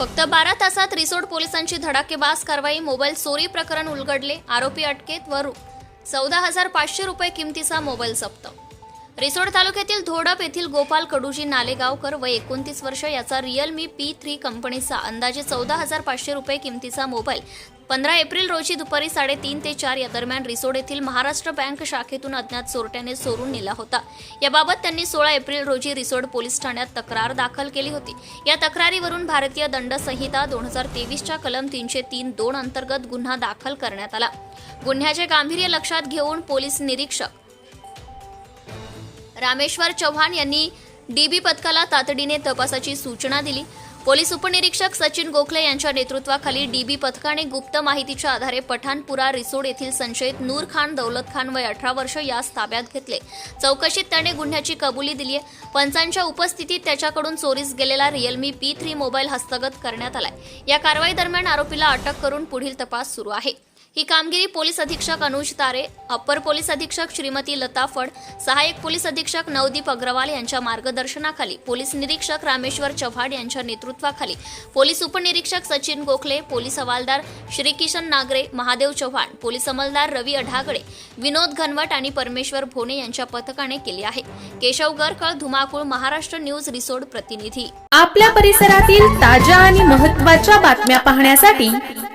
फक्त बारा तासात रिसोड पोलिसांची धडाकेबाज कारवाई मोबाईल चोरी प्रकरण उलगडले आरोपी अटकेत व चौदा हजार पाचशे रुपये किमतीचा मोबाईल जप्त रिसोड तालुक्यातील धोडप येथील गोपाल कडूजी नालेगावकर व एकोणतीस वर्ष याचा रिअलमी पी थ्री कंपनीचा अंदाजे चौदा हजार पाचशे रुपये किमतीचा मोबाईल पंधरा एप्रिल रोजी दुपारी साडेतीन ते चार या दरम्यान रिसोड येथील महाराष्ट्र बँक शाखेतून अज्ञात चोरट्याने चोरून नेला होता. याबाबत त्यांनी सोळा एप्रिल रोजी रिसोड पोलीस ठाण्यात तक्रार दाखल केली होती. या तक्रारीवरून भारतीय दंड संहिता दोन हजार तेवीसच्या कलम तीनशे तीन दोन अंतर्गत गुन्हा दाखल करण्यात आला. गुन्ह्याचे गांभीर्य लक्षात घेऊन पोलीस निरीक्षक रामेश्वर चव्हाण यांनी डीबी पथकाला तातडीने तपासाची सूचना दिली. पोलीस उपनिरीक्षक सचिन गोखले यांच्या नेतृत्वाखाली डीबी पथकाने गुप्त माहितीच्या आधारे पठाणपुरा रिसोड येथील संशयित नूर खान दौलत खान वय अठरा वर्ष यास ताब्यात घेतले. चौकशीत त्याने गुन्ह्याची कबुली दिली आहे. पंचांच्या उपस्थितीत त्याच्याकडून चोरीस गेलेला रिअलमी पी थ्री मोबाईल हस्तगत करण्यात आलाय. या कारवाई दरम्यान आरोपीला अटक करून पुढील तपास सुरू आहे. ही कामगिरी पोलीस अधीक्षक अनुज तारे अप्पर पोलीस अधीक्षक श्रीमती लता फड सहाय्यक पोलीस अधीक्षक नवदीप अग्रवाल यांच्या मार्गदर्शनाखाली पोलीस निरीक्षक रामेश्वर चव्हाड यांच्या नेतृत्वाखाली पोलीस उपनिरीक्षक सचिन गोखले पोलीस हवालदार श्रीकिशन नागरे महादेव चव्हाण पोलीस अंमलदार रवी अढागडे विनोद घनवट आणि परमेश्वर भोने यांच्या पथकाने केली आहे. केशव गरकळ धुमाकूळ महाराष्ट्र न्यूज रिसोड प्रतिनिधी. आपल्या परिसरातील ताज्या आणि महत्त्वाच्या बातम्या पाहण्यासाठी